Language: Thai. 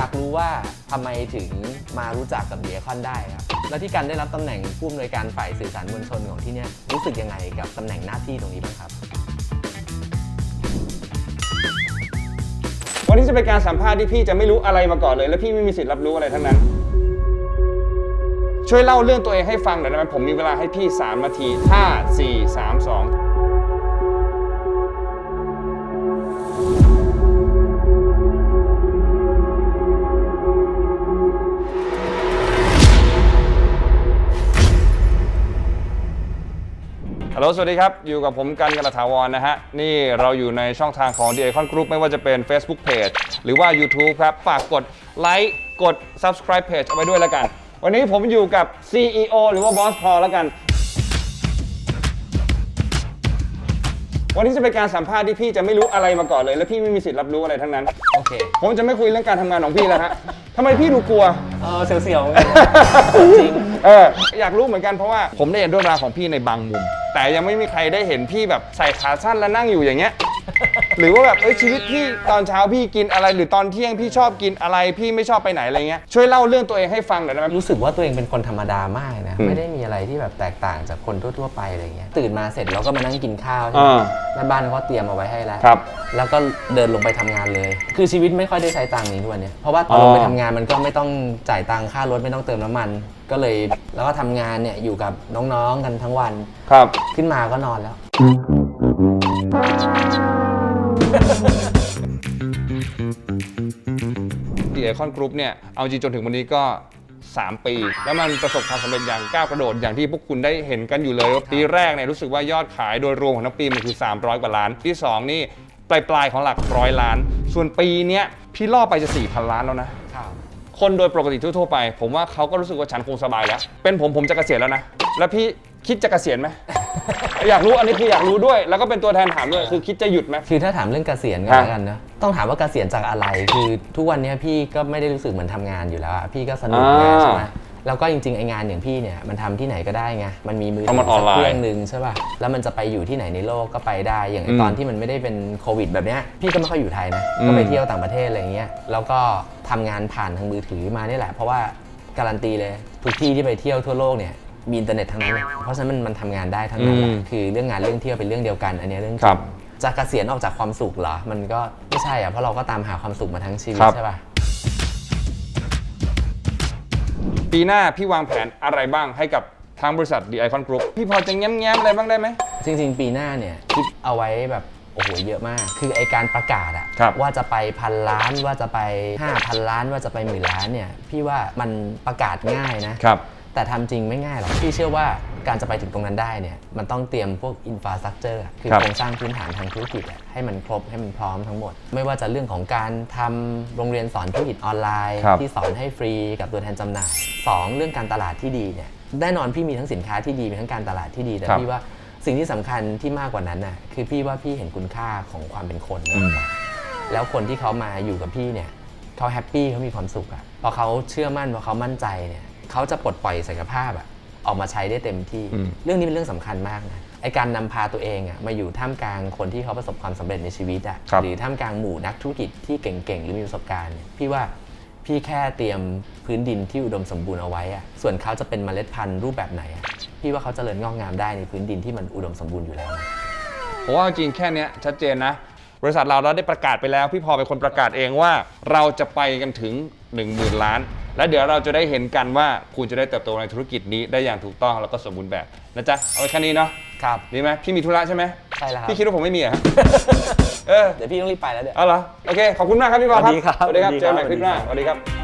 อยากรู้ว่าทำไมถึงมารู้จักกับเดียคอนได้ครับ แล้วที่การได้รับตำแหน่งผู้อำนวยการฝ่ายสื่อสารมวลชนของที่นี่รู้สึกยังไงกับตำแหน่งหน้าที่ตรงนี้บ้างครับ วันนี้จะเป็นการสัมภาษณ์ที่พี่จะไม่รู้อะไรมาก่อนเลย และพี่ไม่มีสิทธิ์รับรู้อะไรทั้งนั้น ช่วยเล่าเรื่องตัวเองให้ฟังหน่อยได้ไหมผมมีเวลาให้พี่ 3 นาที 5 4 3 2 ฮัลโหลสวัสดีครับ อยู่กับผมกันกันตถาวรนะฮะ นี่เราอยู่ในช่องทางของ The Icon Group ไม่ว่าจะเป็น Facebook Page หรือว่า YouTube ครับ ฝากกดไลค์กด Subscribe Page เอาไว้ด้วยแล้วกัน วันนี้ผมอยู่กับ CEO หรือว่า Boss Paul แล้วกัน วันนี้จะเป็นการสัมภาษณ์ที่พี่จะไม่รู้อะไรมาก่อนเลย และพี่ไม่มีสิทธิ์รับรู้อะไรทั้งนั้น โอเค ผมจะไม่คุยเรื่องการทำงานของพี่แล้วฮะทำไมพี่ดูกลัว เออเสียวๆเหมือนกันจริง เอออยากรู้เหมือนกันเพราะว่าผมได้เห็นเรื่องราวของพี่ในบางมุมแต่ยังไม่มีใครได้เห็นพี่แบบใส่ขาสั้นแล้วนั่งอยู่อย่างเงี้ย หรือว่าแบบเอ้ยชีวิตพี่ตอนเช้าพี่กินอะไร หรือตอนเที่ยงพี่ชอบกินอะไรพี่ไม่ชอบไปไหนอะไรเงี้ยช่วยเล่าเรื่องตัวเองให้ฟังหน่อยได้ไหม รู้สึกว่าตัวเองเป็นคนธรรมดามากนะ อืมไม่ได้มีอะไรที่แบบแตกต่างจากคนทั่ว ๆ ไปอะไรเงี้ยตื่นมาเสร็จเราก็มานั่งกินข้าวใช่ไหมอ่า แม่บ้านเขาก็เตรียมเอาไว้ให้แล้วครับ แล้วก็เดินลงไปทำงานเลย คือชีวิตไม่ค่อยได้ใช้ตังค์นี้ทุกวันเนี้ยเพราะว่าตอ๋อนอลงไปทำงานมันก็ไม่ต้องจ่ายตังค่ารถไม่ต้องเติมน้ำมัน ก็เลยแล้วก็ทำงานเนี่ยอยู่กับน้องๆกันทั้งวันครับ ขึ้นมาก็นอนแล้ว ดีไอคอนกรุ๊ปเนี่ย เอาจริงจนถึงวันนี้ก็ 3 ปี แล้วมันประสบความสำเร็จอย่างก้าวกระโดดอย่างที่พวกคุณได้เห็นกันอยู่เลยว่าปีแรกเนี่ยรู้สึกว่ายอดขายโดยรวมของทั้งปีมันคือ 300 กว่าล้าน ที่ 2 นี่ปลายปลายๆของหลักร้อยล้าน ส่วนปีเนี้ยพี่ล่อไปจะ4,000 ล้านแล้วนะ คนโดยปกติทั่วๆไป ผมว่าเขาก็รู้สึกว่าฉันคงสบายแล้ว เป็นผมผมจะเกษียณแล้วนะ แล้วพี่คิดจะเกษียณไหม อยากรู้อันนี้คืออยากรู้ด้วย แล้วก็เป็นตัวแทนถามด้วย คือคิดจะหยุดไหม คือถ้าถามเรื่องเกษียณก็ครับแล้วกันนะต้องถามว่าเกษียณจากอะไร คือทุกวันเนี้ยพี่ก็ไม่ได้รู้สึกเหมือนทำงานอยู่แล้วอะพี่ก็สนุกงานอ่าใช่ไหม แล้วก็จริงๆไองานอย่างพี่เนี่ยมันทำที่ไหนก็ได้ไงมันมีมือเพราะมันออนไลน์เครื่องหนึ่งใช่ป่ะแล้วมันจะไปอยู่ที่ไหนในโลกก็ไปได้อย่างไอ้อืมตอนที่มันไม่ได้เป็นโควิด แบบเนี้ยพี่ก็ไม่ค่อยอยู่ไทยนะอืมก็ไปเที่ยวต่างประเทศอะไรอย่างเงี้ยแล้วก็ทำงานผ่านทางมือถือมานี่แหละ เพราะว่าการันตีเลยทุกที่ที่ไปเที่ยวทั่วโลกเนี่ยมีอินเทอร์เน็ตทั้งนั้นเลยเพราะฉะนั้นมันมันทำงานได้ทั้งนั้นแหละอืมคือเรื่องงานเรื่องเที่ยวเป็นเรื่องเดียวกัน อันเนี้ยเรื่องจครัริบงจะเกษียณออกจากความสุขเหรอ มันก็ไม่ใช่อะเพราะเราก็ตามหาความสุขมาทั้งชีวิตครับใช่ป่ะ ปีหน้าพี่วางแผนอะไรบ้างให้กับทางบริษัท The Icon Group พี่พอจะแง้มๆอะไรบ้างได้ไหม จริงๆ ปีหน้าเนี่ยคิดเอาไว้แบบโอ้โหเยอะมาก คือไอการประกาศอะครับ ว่าจะไปพันล้านว่าจะไป 5,000 ล้านว่าจะไปหมื่นล้านเนี่ยพี่ว่ามันประกาศง่ายนะ ครับ แต่ทำจริงไม่ง่ายหรอกพี่เชื่อว่า การจะไปถึงตรงนั้นได้เนี่ยมันต้องเตรียมพวกอินฟราสตรักเจอร์คือครับโครงสร้างพื้นฐานทางธุรกิจอะให้มันครบให้มันพร้อมทั้งหมด ไม่ว่าจะเรื่องของการทำโรงเรียนสอนธุรกิจออนไลน์ครับที่สอนให้ฟรีกับตัวแทนจำหน่าย 2 เรื่องการตลาดที่ดีเนี่ยแน่นอนพี่มีทั้งสินค้าที่ดีมีทั้งการตลาดที่ดีแต่ครับพี่ว่าสิ่งที่สำคัญที่มากกว่านั้นน่ะคือพี่ว่าพี่เห็นคุณค่าของความเป็นคนมากกว่าแล้วคนที่เขามาอยู่กับพี่เนี่ยเขาแฮปปี้เขามีความสุขอะพอเขาเชื่อมั่นพอเขามั่นใจเนี่ยเขาจะปลดปล่อยศักยภาพอะ ออกมาใช้ได้เต็มที่อืมเรื่องนี้เป็นเรื่องสำคัญมากนะไอการนำพาตัวเองอะมาอยู่ท่ามกลางคนที่เขาประสบความสำเร็จในชีวิตอะครับหรือท่ามกลางหมู่นักธุรกิจที่เก่งๆ หรือมีประสบการณ์เนี่ยพี่ว่าพี่แค่เตรียมพื้นดินที่อุดมสมบูรณ์เอาไว้อะส่วนเขาจะเป็นเมล็ดพันธุ์รูปแบบไหนอะพี่ว่าเขาจเจริญงอกงามได้ในพื้นดินที่มันอุดมสมบูรณ์อยู่แล้วนะผมว่าจริงแค่เนี้ยชัดเจนนะบริษัทเราเราได้ประกาศไปแล้ว พี่พอเป็นคนประกาศเองว่า เราจะไปกันถึง 1 0,000 ล้าน และเดี๋ยวเราจะได้เห็นกันว่าคุณจะได้เติบโตในธุรกิจนี้ได้อย่างถูกต้องแล้วก็สมบูรณ์แบบนะจ๊ะเอาไว้แค่นี้เนาะครับ ดีไหมพี่มีธุระใช่ไหมใช่แล้วครับ พี่คิดว่าผมไม่มีเหรอะเออเดี๋ยวพี่ต้องรีบไปแล้วเดี๋ยว เอาเหรอโอเคขอบคุณมากครับพี่บอลครับสวัสดีครับสวัสดีครับสวัสดีเจอครับกันใหม่คลิปหน้าสวัสดีครับ